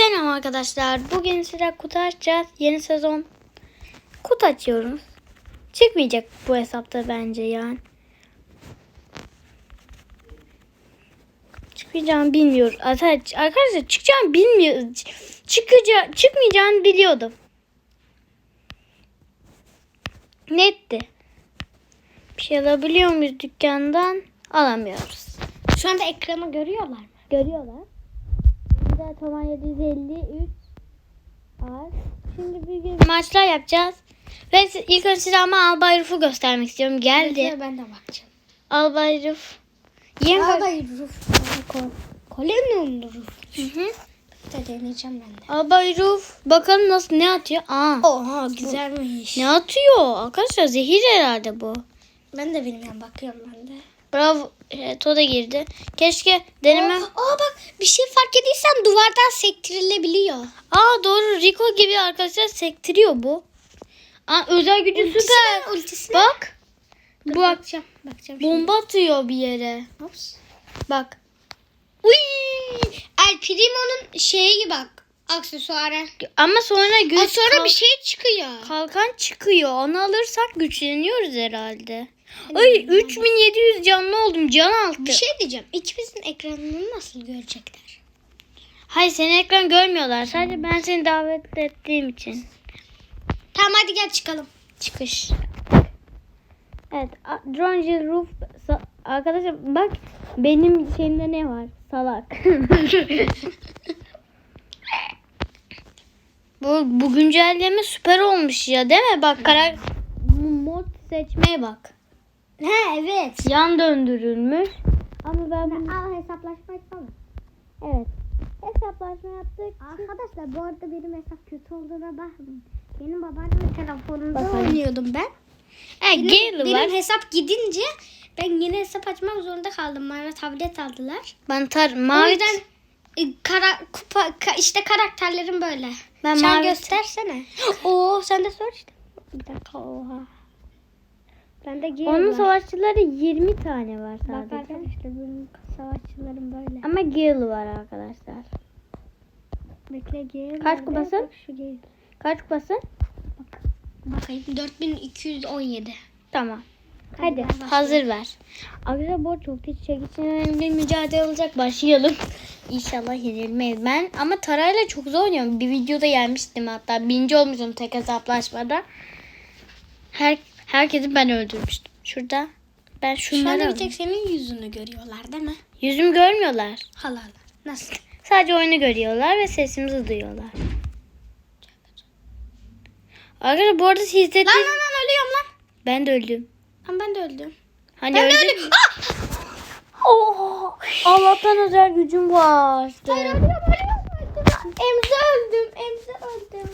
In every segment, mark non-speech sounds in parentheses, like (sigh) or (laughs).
Selam arkadaşlar. Bugün size kutu açacağız. Yeni sezon kutu açıyoruz. Çıkmayacak bu hesapta bence yani. Çıkmayacağını bilmiyoruz. Arkadaşlar çıkacağını bilmiyoruz. Çıkacağı, çıkmayacağını biliyordum. Netti. Bir şey alabiliyor muyuz dükkandan? Alamıyoruz. Şu anda ekranı görüyorlar mı? Görüyorlar. Burada Toman 753 var. Şimdi bir gün maçlar yapacağız. Ve ilk önce size ama Albay Ruf'u göstermek istiyorum. Geldi. Bekle, ben de bakacağım. Albay Ruf. Yeni Albay Ruf. Kolenon Ruf. Hı hı. De deneyeceğim ben de. Albay Ruf. Bakalım nasıl ne atıyor. Aa. Oha güzelmiş. Ne atıyor? Arkadaşlar zehir herhalde bu. Ben de bilmiyorum bakıyorum ben de. Bravo. Evet, o da girdi. Keşke deneme. Aa, aa bak bir şey fark ettiysen duvardan sektirilebiliyor. Aa doğru Rico gibi arkadaşlar sektiriyor bu. Aa, özel gücü süper. Ultisine, ultisine. Bak. Dur, Bu bakacağım. Bakacağım. şimdi. bomba atıyor bir yere. Ops. Bak. Uy! El Primo'nun şeyi bak. Aksesuarı. Ama sonra güç Aa, sonra bir şey çıkıyor. kalkan çıkıyor. Onu alırsak güçleniyoruz herhalde. Ay 3700 canlı oldum. Can altı. Bir şey diyeceğim. İkimizin ekranını nasıl görecekler? Hayır senin ekran görmüyorlar. Sadece ben seni davet ettiğim için. Tamam hadi gel çıkalım. Çıkış. Evet. a- Dronji Roof. sa- Arkadaşlar bak benim şeyimde ne var? Salak. (laughs) bu, bu güncelleme süper olmuş ya değil mi? Bak karar mod seçmeye bak. He evet. Yan döndürülmüş. Ama ben bunu... Al hesaplaşma yapalım. Evet. Hesaplaşma yaptık. Arkadaşlar bu arada benim hesap kötü olduğuna bakmayın. Benim babaannemin telefonunda Bakalım. oynuyordum ben. E, Benim, Gale benim var. hesap gidince ben yeni hesap açmak zorunda kaldım. Bana tablet aldılar. Mantar O mavi. yüzden e, kara, kupa, ka- işte karakterlerim böyle. Ben Sen mavi- göstersene. (gasps) Oo sen de sor işte. Bir dakika oha. Ben de Gale Onun var. savaşçıları 20 tane var Bak sadece. arkadaşlar benim savaşçılarım böyle. Ama Gale var arkadaşlar. Bekle Gale. Kaç nerede? kupası? Bak Şu Gale. Kaç kupası? Bakayım 4217. Tamam. Hadi Hadi hazır ver. Arkadaşlar bu çok çekici için önemli bir mücadele olacak. Başlayalım. İnşallah yenilmeyiz. Ben ama Tara'yla çok zor oynuyorum. Bir videoda yenmiştim hatta. Birinci olmuşum tek hesaplaşmada. Her, herkesi ben öldürmüştüm. Şurada. Ben Şu şunları anda bir tek senin yüzünü görüyorlar değil mi? Yüzümü görmüyorlar. Hala hala. Nasıl? Sadece oyunu görüyorlar ve sesimizi duyuyorlar. Arkadaşlar bu arada siz de... Lan lan lan ölüyorum lan. Ben de öldüm. Lan ben de öldüm. Hani Ben de öldüm. öldüm. Ah! Oh, Allah'tan özel gücüm var. Ben ölüyorum öldüm. Emze öldüm. Emze öldüm.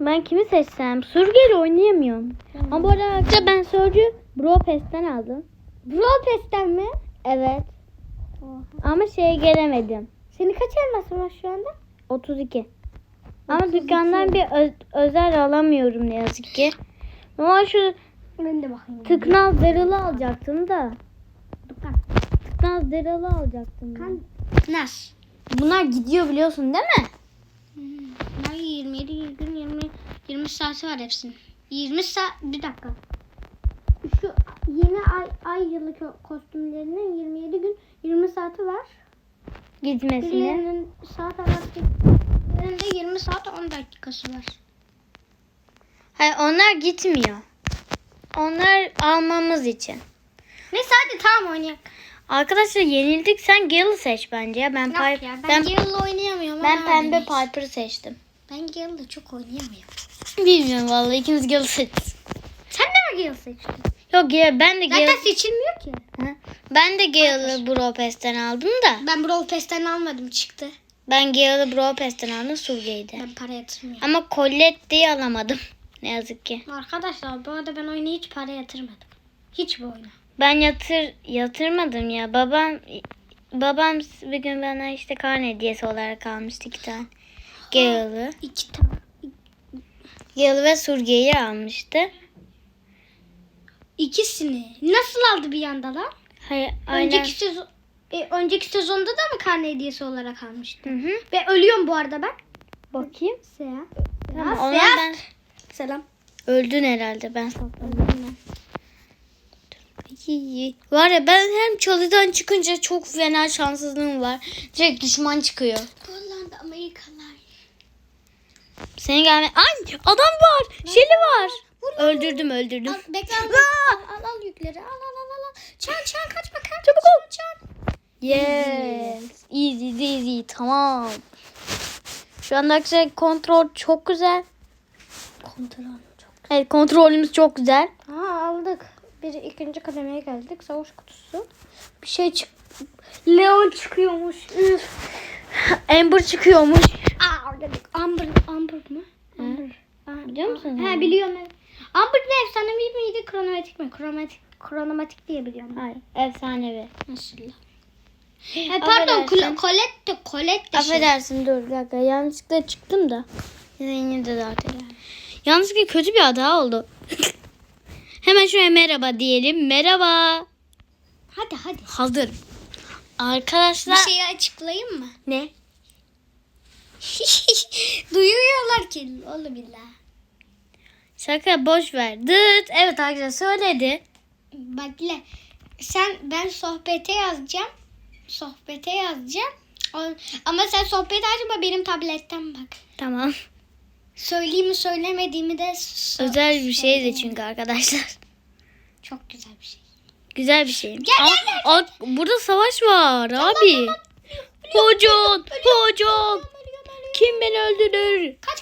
Ben kimi seçsem? Surgeri oynayamıyorum. Ama bu arada ben Surge'ü Bro aldım. Pass'ten mi? Evet. Ama şeye gelemedim. Senin kaç elmasın var şu anda? 32. Ama dükkandan bir ö- özel alamıyorum ne yazık ki. Ama şu Ben de bakayım. tıknaz Daryl'ı alacaktım da. Dükkan. Tıknaz Daryl'ı alacaktım. Kan. Nas. Bunlar gidiyor biliyorsun değil mi? Bunlar 27 gün 20 20 saati var hepsinin. 20 saat bir dakika. Şu yeni ay ay yılı kö- kostümlerinin 27 gün 20 saati var. Gitmesine. Birilerinin saat arası birinde 20 saat 10 dakikası var. Hayır onlar gitmiyor. Onlar almamız için. Neyse hadi tamam oynayak. Arkadaşlar yenildik sen Gale'ı seç bence ya. Ben Yok Piper, ya, ben, ben, Gale'la oynayamıyorum. ben neyse. Piper'ı seçtim. Ben Gale'la çok oynayamıyorum. Bilmiyorum vallahi ikimiz Gale'ı seçtik. Sen de mi Gale seçtin? Yok ya ben de Gale, Zaten seçilmiyor ki. Hı? ben de Gale'ı Brawl Pass'ten aldım da. Ben Brawl Pass'ten almadım çıktı. Ben Gale'ı Brawl Pass'ten aldım Surge'ydi. Ben para yatırmıyorum. Ama Colette'yi alamadım. (laughs) Ne yazık ki. Arkadaşlar bu arada ben oyuna hiç para yatırmadım. Hiç bu oyuna. Ben yatır yatırmadım ya. Babam babam bir gün bana işte karne hediyesi olarak almıştı iki tane. Gale'ı. İki tane. Gale ve Surge'yi almıştı. İkisini. Nasıl aldı bir anda lan? Hayır, aynen. Önceki sezon e, önceki sezonda da mı karne hediyesi olarak almıştım? Hı hı. Ve ölüyorum bu arada ben. Bakayım. Seyahat. Tamam, ona Seyahat. ben Selam. öldün herhalde ben sakladım. İyi. Var ya ben hem çalıdan çıkınca çok fena şanssızlığım var. Direkt düşman çıkıyor. Hollanda Amerikalılar. Senin gelme. Ay adam var. Şeli var. Öldürdüm öldürdüm. Al, bekle al, al, al, al yükleri. Al al al al. Çan çan kaç. Çabuk ol. Çan. Yes. Easy easy tamam. Şu anda arkadaşlar kontrol çok güzel. Kontrol çok. Evet kontrolümüz çok güzel. Aa aldık. Bir ikinci kademeye geldik. Savaş kutusu. Bir şey çık. Leon çıkıyormuş. Üf. Amber çıkıyormuş. Aa dedik. Amber, Amber mı? Amber. Aa, Biliyor musun He biliyorum. evet. Amber ne efsanevi miydi? Kronomatik mi? Kromatik, kronomatik diye biliyorum. Hayır efsanevi. Nasıl? He, pardon Affedersin. Colette, Colette şey. Affedersin dur bir dakika yanlışlıkla çıktım da. Yine yine de zaten. Yanlışlıkla kötü bir hata oldu. (laughs) Hemen şuraya merhaba diyelim. Merhaba. Hadi hadi. Hazır. Arkadaşlar. Bir şeyi açıklayayım mı? Ne? (laughs) Duyuyorlar ki. Oğlum billah. Şaka boş ver. Dıt. Evet arkadaşlar söyledi. Bekle. Sen ben sohbete yazacağım. Sohbete yazacağım. Ama sen sohbet açma benim tabletten bak. Tamam. Söyleyeyim mi söylemediğimi de so- Özel bir şeydi söyleme. çünkü arkadaşlar. Çok güzel bir şey. Güzel bir şey. Gel, gel, gel. aa, burada savaş var abi. Hocam, hocam. Kim beni öldürür? Kaç.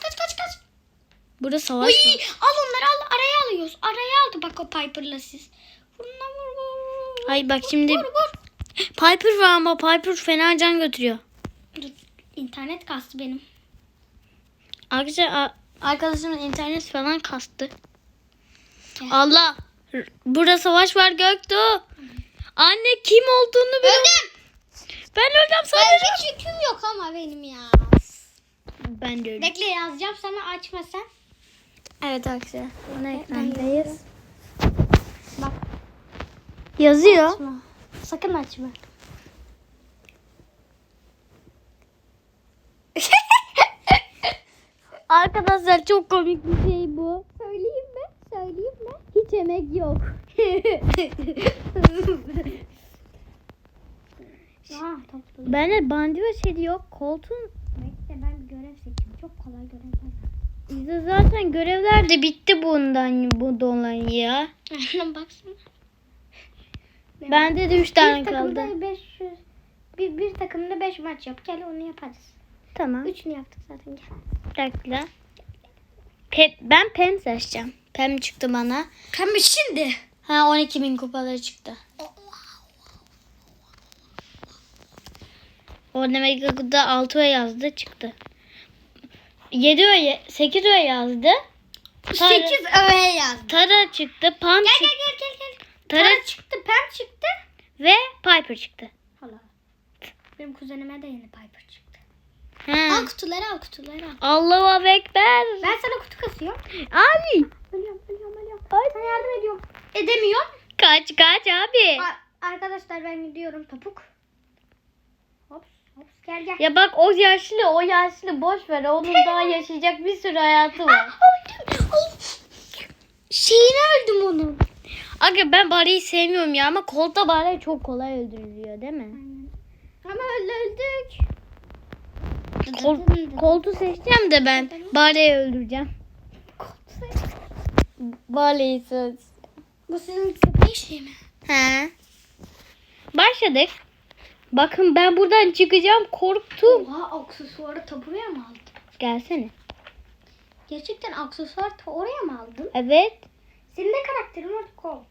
Burada savaş Uy, var. al onları al araya alıyoruz. Araya aldı bak o Piper'la siz. Vurun vur vur. vur. Ay bak şimdi Vur vur. Piper var ama Piper fena can götürüyor. Dur internet kastı benim. Arkadaşlar arkadaşımın internet falan kastı. Gel. Allah. Burada savaş var Göktuğ. Anne kim olduğunu biliyorum. Öldüm. Ben öldüm sanırım. hiç yüküm yok ama benim ya. Ben de öldüm. Bekle yazacağım sana açma sen. Evet arkadaşlar. Ana Ben ekrandayız. Bak Yazıyor. açma. Sakın açma. (laughs) Arkadaşlar çok komik bir şey bu. Söyleyeyim mi? Söyleyeyim mi? Hiç emek yok. Aa, (laughs) tatlı. Bende bandiva şeyi yok. Koltuğun Bekle ben bir görev seçeyim. Çok kolay görevler var. İşte zaten görevler de bitti bundan bu dolayı ya. Baksana. Bende de 3 tane bir kaldı. takımda 500 bir, bir takımda 5 maç yap. Gel onu yaparız. Tamam. Üçünü yaptık zaten gel. Bekle. Pe ben Pem seçeceğim. Pem çıktı bana. Pembe şimdi. Ha 12 bin kupaları çıktı. O demek ki da 6 öğe yazdı çıktı. 7 öğe 8 öğe yazdı. Tara, 8 öğe yazdı. Tara çıktı. Pam Gel çıktı. gel gel gel gel. Tara Tara çıktı, Pem çıktı. ve Piper çıktı. Hala. Benim kuzenime de yeni Piper çıktı. Ha. Al kutuları al kutuları al. Allahu Ekber. Ben sana kutu kasıyorum. Abi. Ölüyorum ölüyorum ölüyorum. Sana yardım ediyorum. Edemiyorum. Kaç kaç abi. A- arkadaşlar ben gidiyorum topuk. Gel gel. Ya bak o yaşlı o yaşlı boş ver. Onun daha yaşayacak bir sürü hayatı var. Şeyine öldüm onun. Aga ben Barry'i sevmiyorum ya ama Colt'ta Barry çok kolay öldürülüyor değil mi? Ama öldü öldük. Kol, Colt'u seçeceğim de ben Barry'i öldüreceğim. Barry'i seç. Bu sizin köpek şey mi? He. Başladık. Bakın ben buradan çıkacağım korktum. Oha aksesuarı ta buraya mı aldın? Gelsene. Gerçekten aksesuar ta oraya mı aldın? Evet. Senin de karakterin var Colt.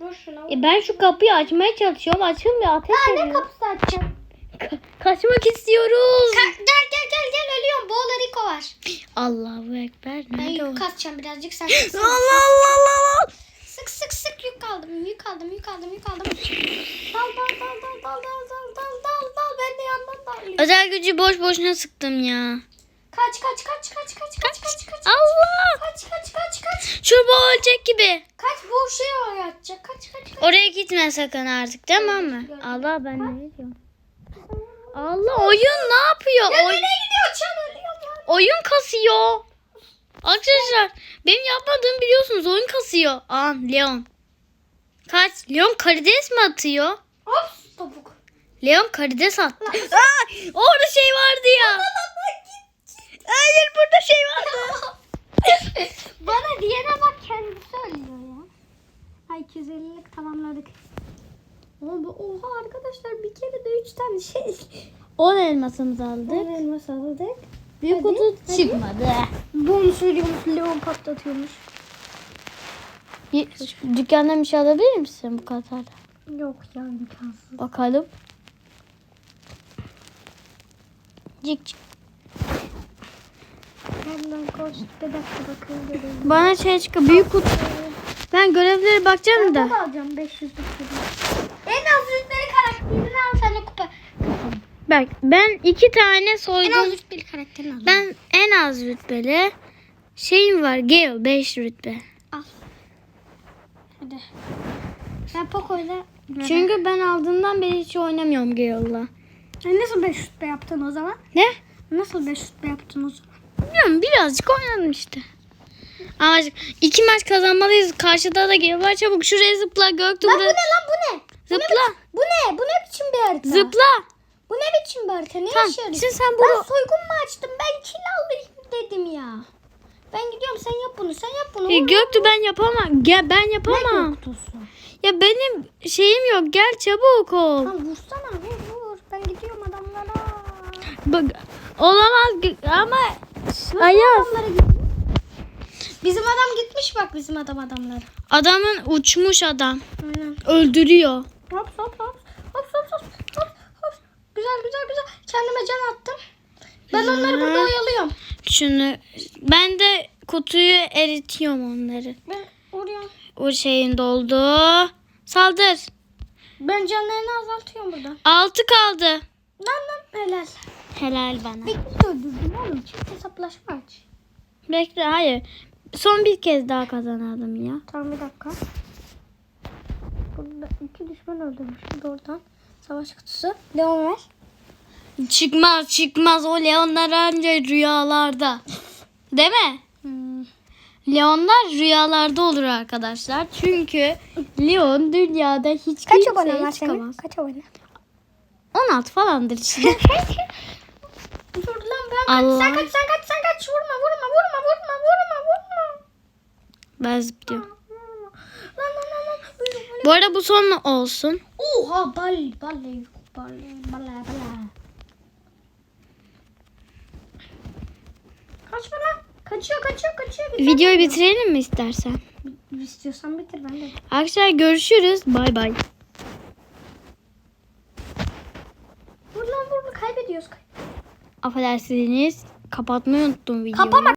Dur şuna. E ben şu kapıyı açmaya çalışıyorum. Açılmıyor. Ateş Ha, ne ediyor. kapısı açacağım? Ka- kaçmak istiyoruz. Ka- gel gel gel gel ölüyorum. Boğla Rico var. Allahu Ekber. Ben Nerede o? yük kasacağım birazcık sen. (gasps) Allah Allah Allah. Sık sık sık yük aldım. Yük aldım yük aldım yük aldım. Dal dal dal dal dal dal dal dal dal dal. Ben de yandan dalıyorum. Özel gücü boş boşuna sıktım ya. Kaç kaç kaç kaç kaç kaç kaç kaç. Allah. Kaç kaç kaç kaç Çubuğu ölecek gibi. Kaç bu şey oraya atacak. Kaç kaç kaç. Oraya gitme sakın artık tamam mı? Allah ben ne diyorum? Allah oyun ne yapıyor? Ya Oy- nereye gidiyor? Çan ölüyor oyun kasıyor. Arkadaşlar benim yapmadığımı biliyorsunuz oyun kasıyor. Aa Leon. Kaç? Leon karides mi atıyor? Hop topuk. Leon karides attı. (laughs) Aa, orada şey vardı ya. Hayır burada şey vardı. (laughs) Bana diyene bak kendisi söylüyor ya. Ay 250'lik tamamladık. Oha, oha arkadaşlar bir kere de 3 tane şey. 10 elmasımızı aldık. elmas aldık. Büyük Hadi, kutu hadi. çıkmadı. Bonus veriyormuş. Leon patlatıyormuş. Bir- Dükkandan bir şey alabilir misin bu kadar? Yok ya imkansız. Bakalım. Cik cik. Hemen koş. Bir dakika bakayım göreyim. Bana şey çıkıyor. Büyük kutu. Ben görevlere bakacağım Ben da. de alacağım 500 lira. En az rütbeli karakterini al de kupa. Bak ben iki tane En az al. Ben en az rütbeli şeyim var. Gale 5 rütbe. Hadi. Ben Poco'yla Çünkü ben aldığımdan beri hiç oynamıyorum Gale'la. Ay, nasıl 5 rütbe yaptın o zaman? Ne? Nasıl 5 rütbe yaptın o zaman? Bilmiyorum birazcık oynadım işte. Ama iki maç kazanmalıyız. Karşıda da Gale var. Çabuk şuraya zıpla. Göktuğ Lan bu buraya. ne lan bu ne? Zıpla. Bu ne? Bu ne biçim bir harita? Zıpla. Bu ne biçim bir harita? Ne Tamam. işe yarıyor? Sen Ben bunu... soygun mu açtım? Ben kill alayım dedim ya. Ben gidiyorum sen yap bunu sen yap bunu. E, Göktuğ ben yapamam. Gel ben yapamam. kutusu? Ya benim şeyim yok. Gel çabuk ol. Lan vursana vur vur. Ben gidiyorum adamlara. Bak olamaz ama Ayaz Adamlara gidiyor. Bizim adam gitmiş bak bizim adam adamlara. adamın uçmuş adam. Aynen. Öldürüyor. Hop hop hop. Hop hop hop. Güzel güzel güzel. Kendime can attım. Ben onları burada oyalıyorum. Şunu ben de kutuyu eritiyorum onları. Ben oraya. O şeyin doldu. Saldır. Ben canlarını azaltıyorum burada. Altı kaldı. Lan lan helal. Helal bana. Kez öldürdüm oğlum. Çift hesaplaşma aç. Bekle hayır. Son bir kez daha kazanalım ya. Tamam bir dakika. Burada iki düşman öldürmüşüm doğrudan. Savaş kutusu. Leon ver. Çıkmaz çıkmaz o Leonlar anca rüyalarda. Değil mi? Hmm. Leonlar rüyalarda olur arkadaşlar. Çünkü Leon dünyada hiç Kaç kimseye var senin? çıkamaz. Kaç abone? 16 falandır işte. (laughs) Dur lan ben kaç. Allah. Sen kaç sen kaç sen kaç. Vurma vurma vurma vurma vurma vurma. ben zıplıyorum. Lan lan lan lan. Bu arada bu son olsun. Oha bal bal bal bal bal. Kaçma lan. Kaçıyor kaçıyor kaçıyor. Güzel. Videoyu bitirelim mi istersen? İstiyorsan bitir ben de. Arkadaşlar görüşürüz. Bay bay. Vur lan vur kaybediyoruz. Affedersiniz. Kapatmayı unuttum videoyu. Kapama